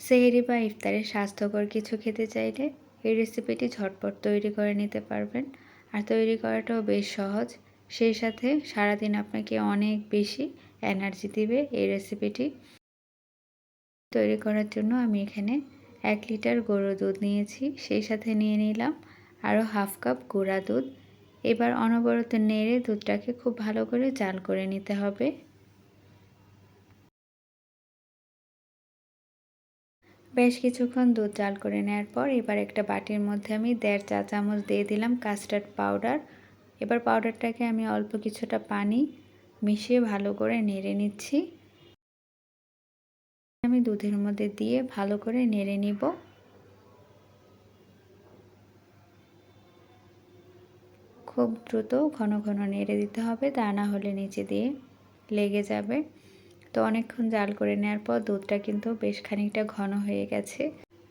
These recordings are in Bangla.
সেহেরি বা ইফতারে স্বাস্থ্যকর কিছু খেতে চাইলে এই রেসিপিটি ঝটপট তৈরি করে নিতে পারবেন। আর তৈরি করাটাও বেশ সহজ। সেই সাথে সারাদিন আপনাকে অনেক বেশি এনার্জি দিবে এই রেসিপিটি তৈরি করার জন্য আমি এখানে এক লিটার গরুর দুধ নিয়েছি। সেই সাথে নিয়ে নিলাম আরও হাফ কাপ গুঁড়া দুধ। এবার অনবরত নেড়ে দুধটাকে খুব ভালো করে জাল করে নিতে হবে। বেশ কিছুক্ষণ দুধ জাল করে নেওয়ার পর এবার একটা বাটির মধ্যে আমি দেড় চা চামচ দিয়ে দিলাম কাস্টার্ড পাউডার। এবার পাউডারটাকে আমি অল্প কিছুটা পানি মিশিয়ে ভালো করে নেড়ে নিচ্ছি। আমি দুধের মধ্যে দিয়ে ভালো করে নেড়ে নিব। খুব দ্রুত ঘন ঘন নেড়ে দিতে হবে, তা না হলে নিচে দিয়ে লেগে যাবে। তো অনেকক্ষণ জাল করে নেওয়ার পর দুধটা কিন্তু বেশ খানিকটা ঘন হয়ে গেছে।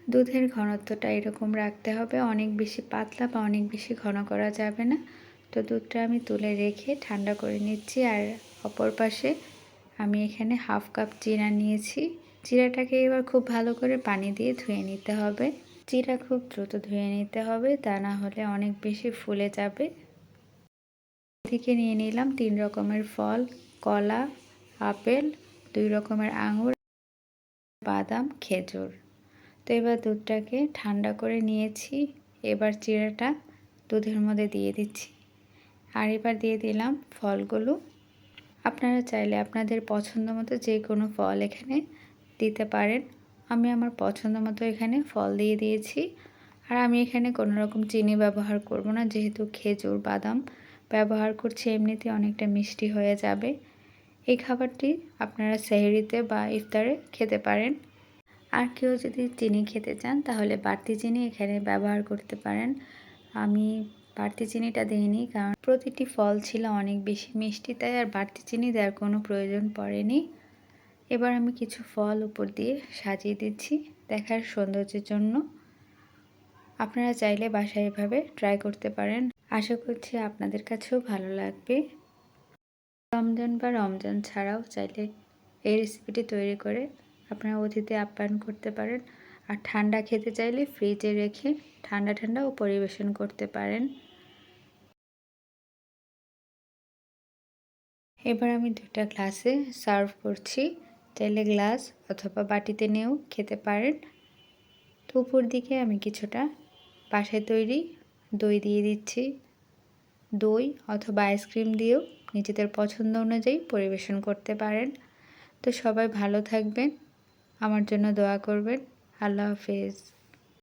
দুধের ঘনত্বটা এরকম রাখতে হবে, অনেক বেশি পাতলা বা অনেক বেশি ঘন করা যাবে না। তো দুধটা আমি তুলে রেখে ঠান্ডা করে নিচ্ছি আর অপর পাশে আমি এখানে হাফ কাপ চিরা নিয়েছি। চিরাটাকে এবার খুব ভালো করে পানি দিয়ে ধুয়ে নিতে হবে। চিরা খুব দ্রুত ধুয়ে নিতে হবে, তা না হলে অনেক বেশি ফুলে যাবে। এদিকে নিয়ে নিলাম তিন রকমের ফল, কলা, আপেল দুই রকমের আঙুর, বাদাম, খেজুর। তো এবার দুধটাকে ঠান্ডা করে নিয়েছি। এবার চিড়াটা দুধের মধ্যে দিয়ে দিচ্ছি। আর এবার দিয়ে দিলাম ফলগুলো। আপনারা চাইলে আপনাদের পছন্দ মতো যে কোনো ফল এখানে দিতে পারেন। আমি আমার পছন্দ মতো এখানে ফল দিয়ে দিয়েছি। আর আমি এখানে কোনো রকম চিনি ব্যবহার করব না। যেহেতু খেজুর, বাদাম ব্যবহার করছি, এমনিতে অনেকটা মিষ্টি হয়ে যাবে। এই খাবারটি আপনারা সেহরিতে বা ইফতারে খেতে পারেন। আর কেউ যদি চিনি খেতে চান, তাহলে বাড়তি চিনি এখানে ব্যবহার করতে পারেন। আমি বাড়তি চিনিটা দিইনি, কারণ প্রতিটি ফল ছিল অনেক বেশি মিষ্টি, তাই আর বাড়তি চিনি দেওয়ার কোনো প্রয়োজন পড়েনি। এবার আমি কিছু ফল উপর দিয়ে সাজিয়ে দিচ্ছি দেখার সৌন্দর্যের জন্য। আপনারা চাইলে বাসায় এভাবে ট্রাই করতে পারেন। আশা করছি আপনাদের কাছেও ভালো লাগবে। রমজান বা রমজান ছাড়াও চাইলে এই রেসিপিটি তৈরি করে আপনারা অতিথি আপ্যায়ন করতে পারেন। আর ঠান্ডা খেতে চাইলে ফ্রিজে রেখে ঠান্ডা ঠান্ডাও পরিবেশন করতে পারেন। এবার আমি দুটা গ্লাসে সার্ভ করছি। চাইলে গ্লাস অথবা বাটিতে নিয়েও খেতে পারেন। তো উপর দিকে আমি কিছুটা বাসায় তৈরি দই দিয়ে দিচ্ছি। দই অথবা আইসক্রিম দিয়েও নিজেদের পছন্দ অনুযায়ী পরিবেশন করতে পারেন। তো সবাই ভালো থাকবেন। আমার জন্য দোয়া করবেন। আল্লাহ হাফেজ।